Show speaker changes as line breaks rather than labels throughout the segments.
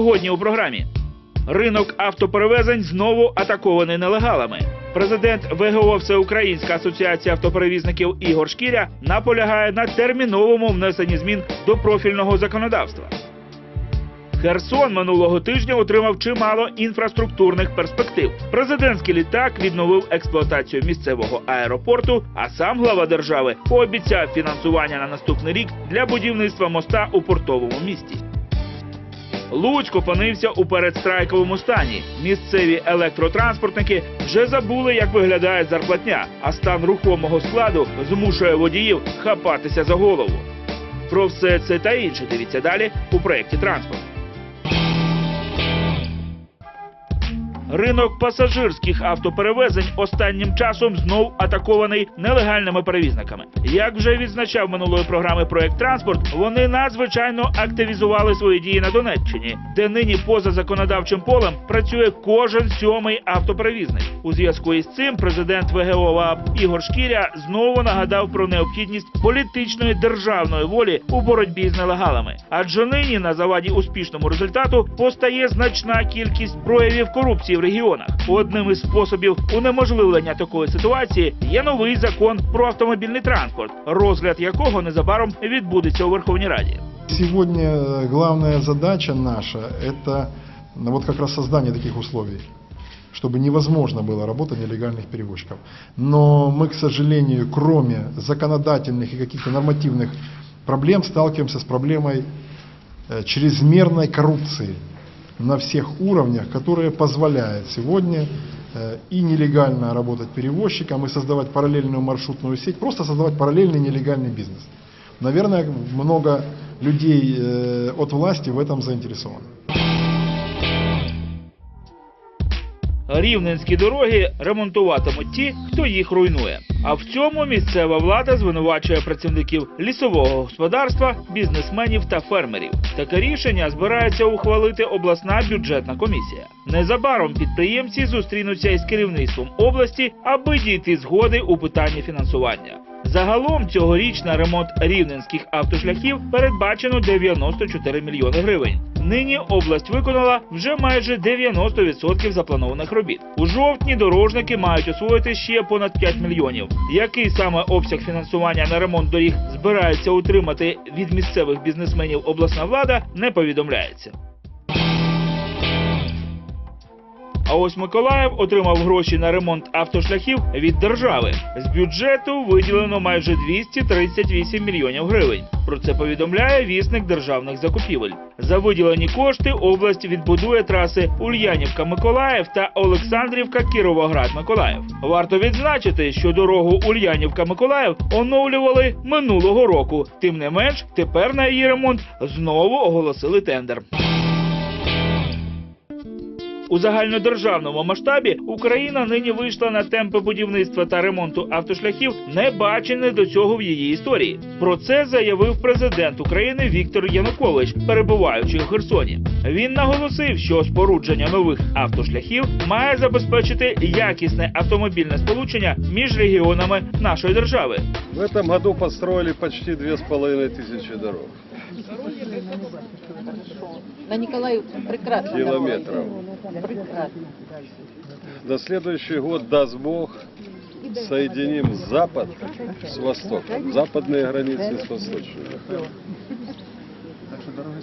Сьогодні у програмі ринок автоперевезень знову атакований нелегалами. Президент ВГО Всеукраїнська асоціація автоперевізників Ігор Шкіря наполягає на терміновому внесенні змін до профільного законодавства. Херсон минулого тижня отримав чимало інфраструктурних перспектив. Президентський літак відновив експлуатацію місцевого аеропорту, а сам глава держави пообіцяв фінансування на наступний рік для будівництва моста у портовому місті. Луцьк опинився у передстрайковому стані. Місцеві електротранспортники вже забули, як виглядає зарплатня, а стан рухомого складу змушує водіїв хапатися за голову. Про все це та інше дивіться далі у проєкті транспорт. Ринок пасажирських автоперевезень останнім часом знов атакований нелегальними перевізниками. Як вже відзначав минулої програми проект транспорт, вони надзвичайно активізували свої дії на Донеччині, де нині поза законодавчим полем працює кожен сьомий автоперевізник. У зв'язку із цим президент ВГО ВАП Ігор Шкіря знову нагадав про необхідність політичної державної волі у боротьбі з нелегалами. Адже нині на заваді успішному результату постає значна кількість проявів корупції в регіонах. Одним із способів унеможливлення такої ситуації є новий закон про автомобільний транспорт, розгляд якого незабаром відбудеться у Верховній Раді.
Сегодня э, главная задача наша – это ну, вот как раз создание таких условий, чтобы невозможно было работать нелегальных перевозчиков. Но мы, к сожалению, кроме законодательных и каких-то нормативных проблем, сталкиваемся с проблемой э, чрезмерной коррупции на всех уровнях, которая позволяет сегодня э, и нелегально работать перевозчикам, и создавать параллельную маршрутную сеть, просто создавать параллельный нелегальный бизнес. Наверное, много людей э, от власти в этом заинтересованы.
Рівненські дороги ремонтуватимуть ті, хто їх руйнує. А в цьому місцева влада звинувачує працівників лісового господарства, бізнесменів та фермерів. Таке рішення збирається ухвалити обласна бюджетна комісія. Незабаром підприємці зустрінуться із керівництвом області, аби дійти згоди у питанні фінансування. Загалом цьогоріч на ремонт рівненських автошляхів передбачено 94 мільйони гривень. Нині область виконала вже майже 90% запланованих робіт. У жовтні дорожники мають освоїти ще понад 5 мільйонів. Який саме обсяг фінансування на ремонт доріг збирається утримати від місцевих бізнесменів обласна влада, не повідомляється. А ось Миколаїв отримав гроші на ремонт автошляхів від держави. З бюджету виділено майже 238 мільйонів гривень. Про це повідомляє вісник державних закупівель. За виділені кошти область відбудує траси Ульянівка-Миколаїв та Олександрівка-Кіровоград-Миколаїв. Варто відзначити, що дорогу Ульянівка-Миколаїв оновлювали минулого року. Тим не менш, тепер на її ремонт знову оголосили тендер. У загальнодержавному масштабі Україна нині вийшла на темпи будівництва та ремонту автошляхів, не бачені до цього в її історії. Про це заявив президент України Віктор Янукович, перебуваючи у Херсоні. Він наголосив, що спорудження нових автошляхів має забезпечити якісне автомобільне сполучення між регіонами нашої держави.
В этом году построили почти две с половиной тысячи дорог.
На Николаю прекрасно.
Километров.
Прекрасно.
На следующий год, даст Бог, соединим Запад с Востоком. Западные границы с восточными.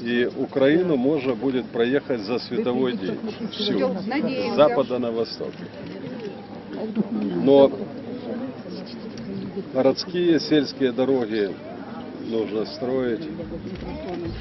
И Украину можно будет проехать за световой день. Всю. С запада на восток. Но городские, сельские дороги нужно строить.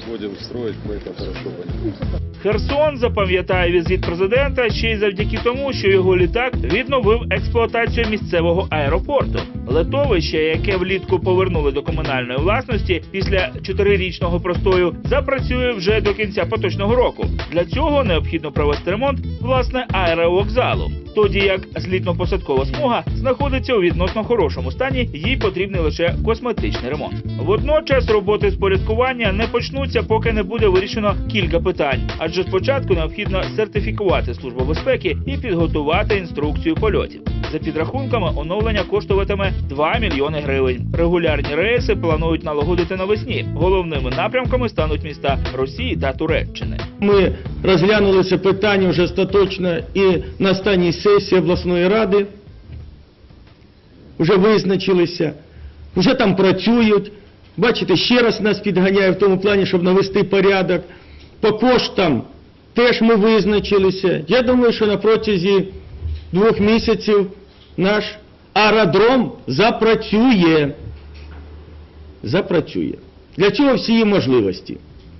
Будем строить, мы это хорошо понимаем.
Херсон запам'ятає візит президента ще й завдяки тому, що його літак відновив експлуатацію місцевого аеропорту. Летовище, яке влітку повернули до комунальної власності після чотирирічного простою, запрацює вже до кінця поточного року. Для цього необхідно провести ремонт власне аеровокзалу. Тоді як злітно-посадкова смуга знаходиться у відносно хорошому стані, їй потрібний лише косметичний ремонт. Водночас роботи з порядкування не почнуться, поки не буде вирішено кілька питань. Адже спочатку необхідно сертифікувати службу безпеки і підготувати інструкцію польотів. За підрахунками, оновлення коштуватиме 2 мільйони гривень. Регулярні рейси планують налагодити навесні. Головними напрямками стануть міста Росії та Туреччини.
Ми розглянули це питання вже остаточно і на останній сесії обласної ради. Вже визначилися, вже там працюють. Бачите, ще раз нас підганяє в тому плані, щоб навести порядок. По коштам теж ми визначилися. Я думаю, що на протязі двох місяців наш аеродром запрацює. Запрацює. Для цього всі є можливості.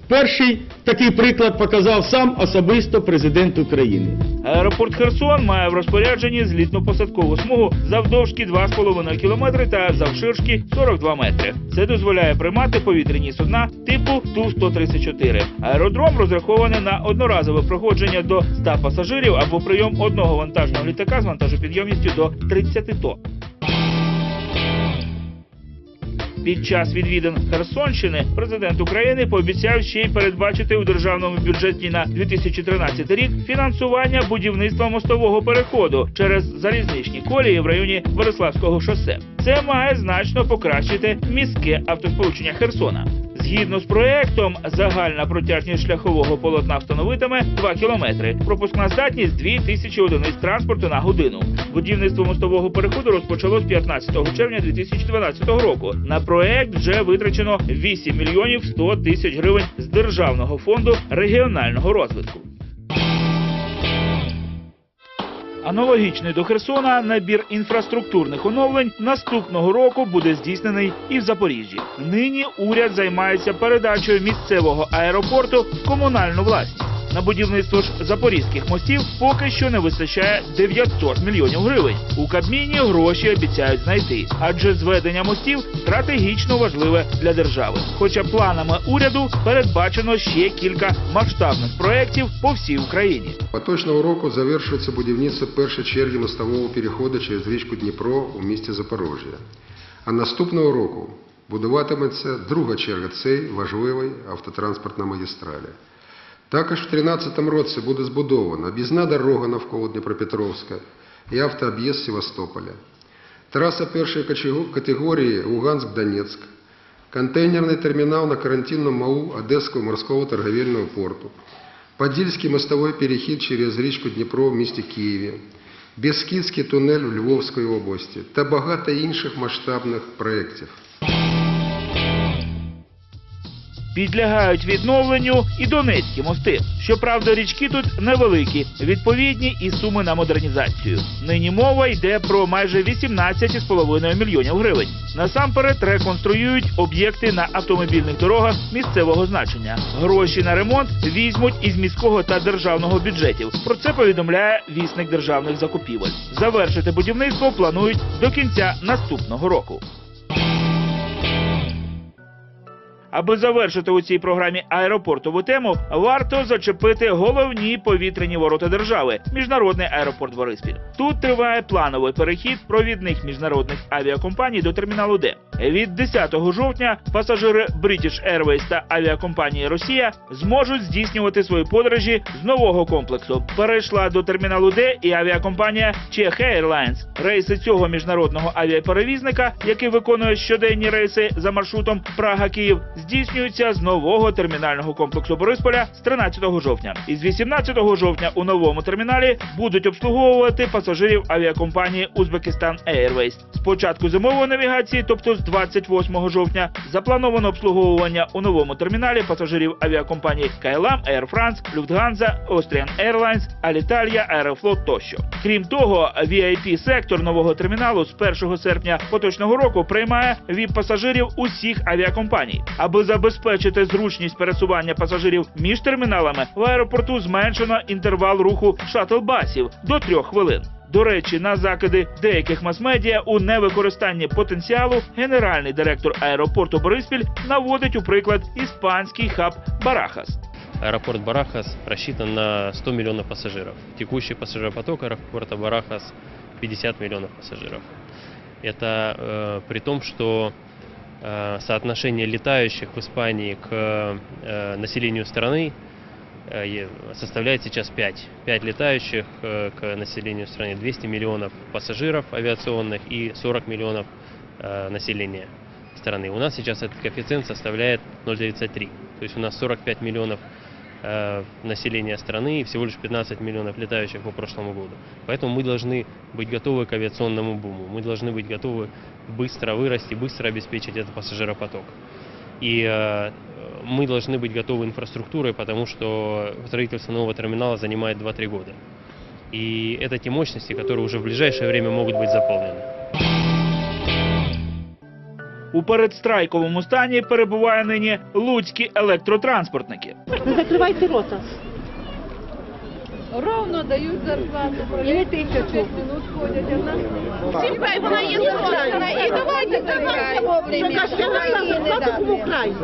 Перший такий приклад показав сам особисто президент України.
Аеропорт Херсон має в розпорядженні злітно-посадкову смугу завдовжки 2,5 км та завширшки 42 метри. Це дозволяє приймати повітряні судна типу Ту-134. Аеродром розрахований на одноразове проходження до 100 пасажирів або прийом одного вантажного літака з вантажопідйомністю до 30 тонн. Під час відвідин Херсонщини президент України пообіцяв ще й передбачити у державному бюджеті на 2013 рік фінансування будівництва мостового переходу через залізничні колії в районі Бориславського шосе. Це має значно покращити міське автосполучення Херсона. Згідно з проектом, загальна протяжність шляхового полотна становитиме 2 кілометри. Пропускна здатність 2 тисячі одиниць транспорту на годину. Будівництво мостового переходу розпочалось 15 червня 2012 року. На проект вже витрачено 8 мільйонів 100 тисяч гривень з державного фонду регіонального розвитку. Аналогічний до Херсона набір інфраструктурних оновлень наступного року буде здійснений і в Запоріжжі. Нині уряд займається передачею місцевого аеропорту в комунальну власність. На будівництво ж запорізьких мостів поки що не вистачає 900 мільйонів гривень. У Кабміні гроші обіцяють знайти, адже зведення мостів стратегічно важливе для держави. Хоча планами уряду передбачено ще кілька масштабних проєктів по всій Україні.
Поточного року завершується будівництво першої черги мостового переходу через річку Дніпро у місті Запорожжя. А наступного року будуватиметься друга черга цієї важливої автотранспортної магістралі. Також в 2013 році буде збудована об'їзна дорога навколо Дніпропетровська і автооб'їзд Севастополя. Траса першої катего- категорії Луганськ-Донецьк, контейнерний термінал на карантинному МАУ Одеського морського торговельного порту, Подільський мостовий перехід через річку Дніпро в місті Києві, Бескідський тунель в Львовській області та багато інших масштабних проєктів.
Підлягають відновленню і донецькі мости. Щоправда, річки тут невеликі, відповідні і суми на модернізацію. Нині мова йде про майже 18,5 мільйонів гривень. Насамперед реконструюють об'єкти на автомобільних дорогах місцевого значення. Гроші на ремонт візьмуть із міського та державного бюджетів. Про це повідомляє вісник державних закупівель. Завершити будівництво планують до кінця наступного року. Аби завершити у цій програмі аеропортову тему, варто зачепити головні повітряні ворота держави міжнародний аеропорт Бориспіль. Тут триває плановий перехід провідних міжнародних авіакомпаній до терміналу Д. Від 10 жовтня пасажири British Airways та авіакомпанії Росія зможуть здійснювати свої подорожі з нового комплексу. Перейшла до терміналу Д і авіакомпанія Czech Airlines. Рейси цього міжнародного авіаперевізника, який виконує щоденні рейси за маршрутом Прага-Київ, здійснюються з нового термінального комплексу Борисполя з 13 жовтня. І з 18 жовтня у новому терміналі будуть обслуговувати пасажирів авіакомпанії Узбекистан Airways. З початку зимової навігації, тобто з 28 жовтня, заплановано обслуговування у новому терміналі пасажирів авіакомпаній KLM, Air France, Lufthansa, Austrian Airlines, Alitalia, Aeroflot тощо. Крім того, VIP-сектор нового терміналу з 1 серпня поточного року приймає ВІП-пасажирів усіх авіакомпаній. Аби забезпечити зручність пересування пасажирів між терміналами, в аеропорту зменшено інтервал руху шатл-басів до трьох хвилин. До речі, на закиди деяких мас-медіа у невикористанні потенціалу генеральний директор аеропорту Бориспіль наводить у приклад іспанський хаб Барахас.
Аэропорт Барахас рассчитан на 100 миллионов пассажиров. Текущий пассажиропоток аэропорта Барахас 50 миллионов пассажиров. Это э, при том, что э, соотношение летающих в Испании к э, населению страны э, составляет сейчас 5. 5 летающих э, к населению страны, 200 миллионов пассажиров авиационных и 40 миллионов э, населения страны. У нас сейчас этот коэффициент составляет 0,93. То есть у нас 45 миллионов э, населения страны и всего лишь 15 миллионов летающих по прошлому году. Поэтому мы должны быть готовы к авиационному буму. Мы должны быть готовы быстро вырасти, быстро обеспечить этот пассажиропоток. И э, мы должны быть готовы инфраструктурой, потому что строительство нового терминала занимает 2-3 года. И это те мощности, которые уже в ближайшее время могут быть заполнены.
У передстрайковому стані перебуває нині луцькі електротранспортники.
Не закривайте рота.
Ровно дають зарплату.
І тисячу.
а нас
вона є зарплата. І давайте в Україні.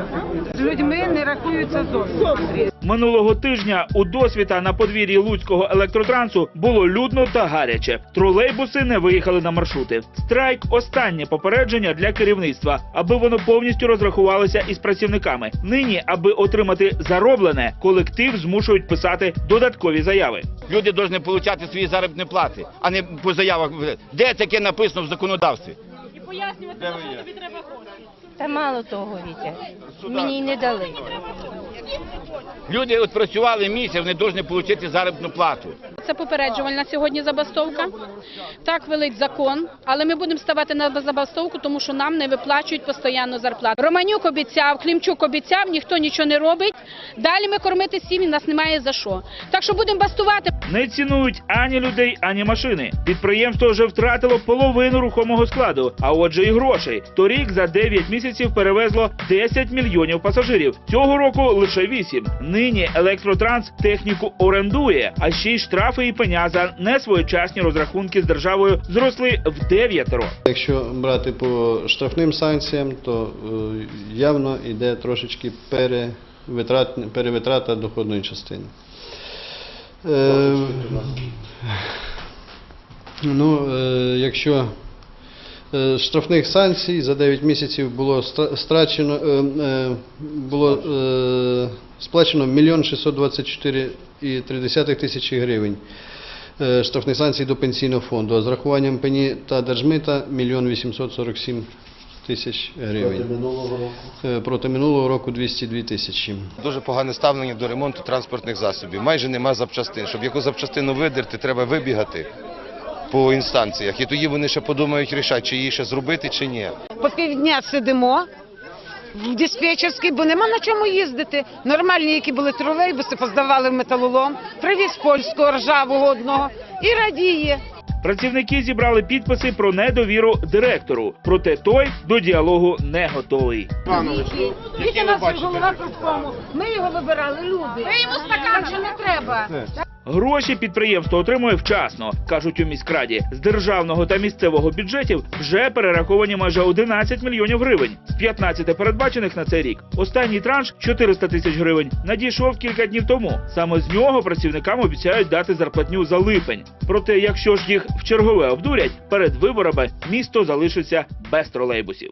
з людьми не рахуються зовсім.
Минулого тижня у досвіта на подвір'ї луцького електротрансу було людно та гаряче. Тролейбуси не виїхали на маршрути. Страйк останнє попередження для керівництва, аби воно повністю розрахувалося із працівниками. Нині, аби отримати зароблене, колектив змушують писати додаткові заяви.
Люди повинні отримати свої заробітні плати, а не по заявах. Де таке написано в законодавстві?
Пояснювати, на що тобі треба Та мало того, Вітя. Мені й не дали.
Люди от працювали місяць, вони повинні отримати заробітну плату.
Це попереджувальна сьогодні забастовка. Так велить закон, але ми будемо ставати на забастовку, тому що нам не виплачують постійно зарплату. Романюк обіцяв, Клімчук обіцяв, ніхто нічого не робить. Далі ми кормити сім'ї, нас немає за що. Так що будемо бастувати.
Не цінують ані людей, ані машини. Підприємство вже втратило половину рухомого складу, а отже і грошей. Торік за 9 місяців перевезло 10 мільйонів пасажирів. Цього року лише 8. Нині електротранс техніку орендує, а ще й штрафи і пеня за несвоєчасні розрахунки з державою зросли в 9
Якщо брати по штрафним санкціям, то е, явно йде трошечки перевитрат, перевитрата доходної частини. Е, ну, е, якщо штрафних санкцій за 9 місяців було страчено, е, е, було е, сплачено 1 624,3 тисячі гривень е, штрафних санкцій до пенсійного фонду, а з рахуванням пені та держмита 1 847 тисяч гривень. Е, Проти минулого року 202 тисячі.
Дуже погане ставлення до ремонту транспортних засобів. Майже нема запчастин. Щоб яку запчастину видерти, треба вибігати по інстанціях. І тоді вони ще подумають, рішать, чи її ще зробити, чи ні.
По півдня сидимо в диспетчерській, бо нема на чому їздити. Нормальні, які були тролейбуси, поздавали в металолом, привіз польського ржавого одного і радіє.
Працівники зібрали підписи про недовіру директору. Проте той до діалогу не готовий.
Вітя наш голова профкому. Ми його вибирали люди. Ви йому стакан, що не треба.
Гроші підприємство отримує вчасно, кажуть у міськраді. З державного та місцевого бюджетів вже перераховані майже 11 мільйонів гривень з 15 передбачених на цей рік. Останній транш 400 тисяч гривень надійшов кілька днів тому. Саме з нього працівникам обіцяють дати зарплатню за липень. Проте, якщо ж їх в чергове обдурять, перед виборами місто залишиться без тролейбусів.